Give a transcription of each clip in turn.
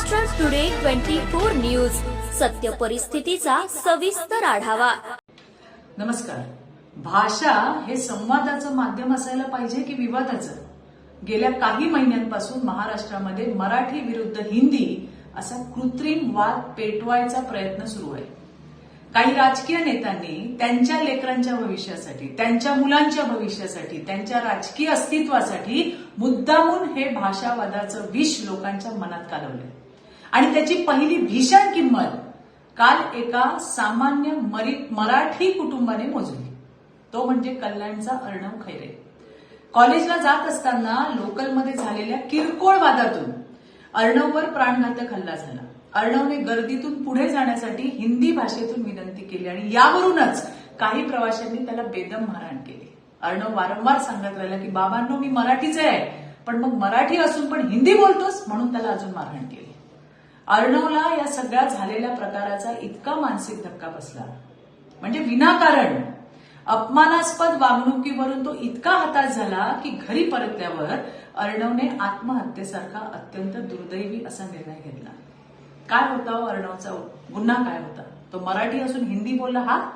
Maharashtra today twenty four news सत्य परिस्थितीचा सविस्तर आढावा. नमस्कार. भाषा हे संवादाचं माध्यम असायला पाहिजे की विवादाचं? गेल्या काही महिन्यांपासून महाराष्ट्रामध्ये मराठी विरुद्ध हिंदी असा कृत्रिम वाद पेटवायचा प्रयत्न सुरू आहे. काही राजकीय नेत्यांनी त्यांच्या लेकरांच्या भविष्यासाठी त्यांच्या मुलांच्या भविष्यासाठी त्यांच्या राजकीय अस्तित्वासाठी मुद्दामून हे भाषावादाचं विष लोकांच्या मनात कालवलंय. आणि त्याची पहिली भीषण किंमत काल एका सामान्य मराठी कुटुंबाने मोजली. तो म्हणजे कल्याणचा अर्णव खैरे. कॉलेजला जात असताना लोकलमध्ये झालेल्या किरकोळ वादातून अर्णववर प्राणघातक हल्ला झाला. अर्णवने गर्दीतून पुढे जाण्यासाठी हिंदी भाषेतून विनंती केली आणि यावरूनच काही प्रवाशांनी त्याला बेदम मारहाण केली. अर्णव वारंवार सांगत राहिला की बाबांनो मी मराठीचे आहे पण मग मराठी असून पण हिंदी बोलतोस? म्हणून त्याला अजून मारहाण केली. अर्णवला या सगळ्या झालेल्या प्रकाराचा इतका मानसिक धक्का बसला. म्हणजे विनाकारण अपमानास्पद वागणुकीवरून तो इतका हताश झाला की घरी परतल्यावर अर्णवने आत्महत्येसारखा अत्यंत दुर्दैवी असा निर्णय घेतला. काय होता हो अर्णवचा गुन्हा काय होता? तो मराठी असून हिंदी बोलला हा?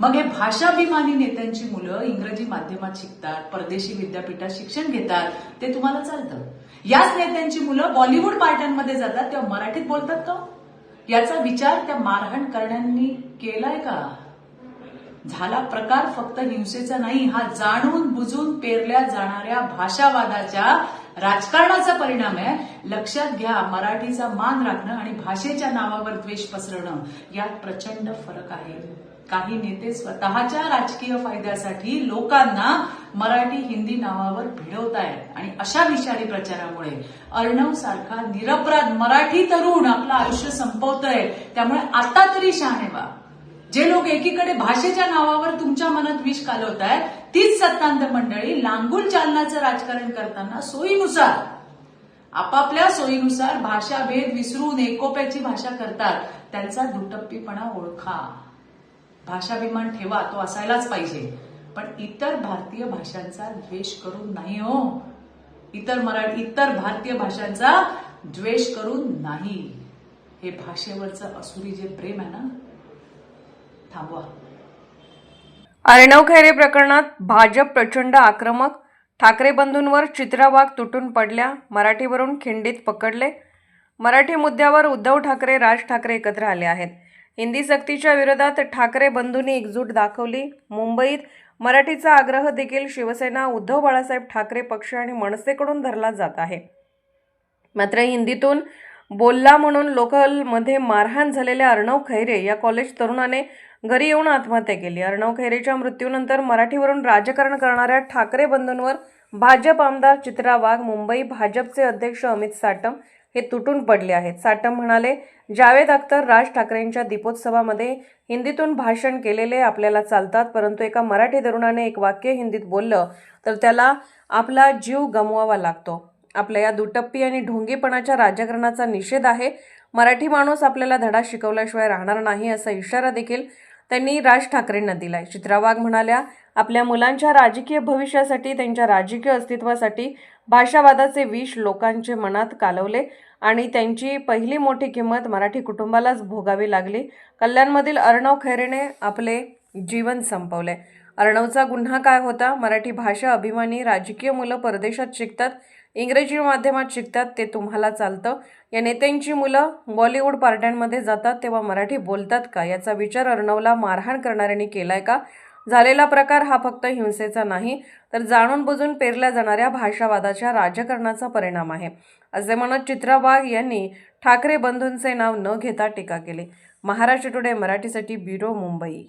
मग हे भाषाभिमानी नेत्यांची मुलं इंग्रजी माध्यमात शिकतात परदेशी विद्यापीठात शिक्षण घेतात ते तुम्हाला चालतं. याच नेत्यांची मुलं बॉलिवूड पार्ट्यांमध्ये जातात तेव्हा मराठीत बोलतात का? याचा विचार त्या मारहाण करण्यांनी केलाय का? झाला प्रकार फक्त हिंसेचा नाही हा जाणून बुजून पेरल्या जाणाऱ्या भाषावादाच्या राजकारणाचा परिणाम आहे. लक्षात घ्या मराठीचा मान राखणं आणि भाषेच्या नावावर द्वेष पसरवणं यात प्रचंड फरक आहे. काही नेते स्वतःच्या राजकीय फायद्यासाठी लोकांना मराठी हिंदी नावावर भिडवतायत. आणि अशा विषारी प्रचारामुळे अर्णव सारखा निरपराध मराठी तरुण आपलं आयुष्य संपवतोय. त्यामुळे आता तरी शहाणे व्हा जे लोक एकीकडे भाषेच्या नावावर तुमच्या मनात विष कालवत आहेत तीच सत्तांत मंडळी लांगुल चालनाचं राजकारण करताना सोयीनुसार आपापल्या सोयीनुसार भाषा भेद विसरून एकोप्याची भाषा करतात. त्यांचा दुटप्पीपणा ओळखा. भाषाभिमान ठेवा तो असायलाच पाहिजे. पण इतर भारतीय भाषांचा द्वेष करून नाही हो. इतर मराठी इतर भारतीय भाषांचा द्वेष करून नाही. हे भाषेवरचं असुरी जे प्रेम आहे ना थांबवा. अर्णव खैरे प्रकरणात भाजप प्रचंड आक्रमक ठाकरे बंधूंवर चित्रा तुटून पडल्या मराठीवरून खिंडीत पकडले. मराठी मुद्द्यावर उद्धव ठाकरे राज ठाकरे एकत्र आले आहेत. हिंदी सक्तीच्या विरोधात ठाकरे बंधूंनी एकजूट दाखवली. मुंबईत मराठीचा आग्रह देखील शिवसेना उद्धव बाळासाहेब ठाकरे पक्ष आणि मनसेकडून धरला जात आहे. मात्र हिंदीतून बोलला म्हणून लोकलमध्ये मारहाण झालेल्या अर्णव खैरे या कॉलेज तरुणाने घरी येऊन आत्महत्या केली. अर्णव खैरेच्या मृत्यूनंतर मराठीवरून राजकारण करणाऱ्या ठाकरे बंधूंवर भाजप आमदार चित्रा वाघ मुंबई भाजपचे अध्यक्ष अमित साटम हे तुटून पडले आहेत. साटम म्हणाले जावेद अख्तर राज ठाकरेंच्या दीपोत्सवामध्ये हिंदीतून भाषण केलेले आपल्याला चालतात परंतु एका मराठी तरुणाने एक वाक्य हिंदीत बोललं तर त्याला आपला जीव गमवावा लागतो. आपल्या या दुटप्पी आणि ढोंगीपणाच्या राजकारणाचा निषेध आहे. मराठी माणूस आपल्याला धडा शिकवल्याशिवाय राहणार नाही असा इशारा देखील त्यांनी राज ठाकरेंना दिलाय. चित्रा वाघ म्हणाल्या आपल्या मुलांच्या राजकीय भविष्यासाठी त्यांच्या राजकीय अस्तित्वासाठी भाषावादाचे विष लोकांचे मनात कालवले आणि त्यांची पहिली मोठी किंमत मराठी कुटुंबालाच भोगावी लागली. कल्याणमधील अर्णव खैरेने आपले जीवन संपवले. अर्णवचा गुन्हा काय होता? मराठी भाषा अभिमानी राजकीय मुलं परदेशात शिकतात इंग्रजी माध्यमात शिकतात ते तुम्हाला चालतं. या नेत्यांची मुलं बॉलिवूड पार्ट्यांमध्ये जातात तेव्हा मराठी बोलतात का? याचा विचार अर्णवला मारहाण करणाऱ्यांनी केलाय का? झालेला प्रकार हा फक्त हिंसेचा नाही तर जाणून बुजून पेरल्या जाणाऱ्या भाषावादाच्या राजकारणाचा परिणाम आहे. असे म्हणत चित्रा वाघ यांनी ठाकरे बंधूंचे नाव न घेता टीका केली. महाराष्ट्र टुडे मराठीसाठी ब्युरो मुंबई.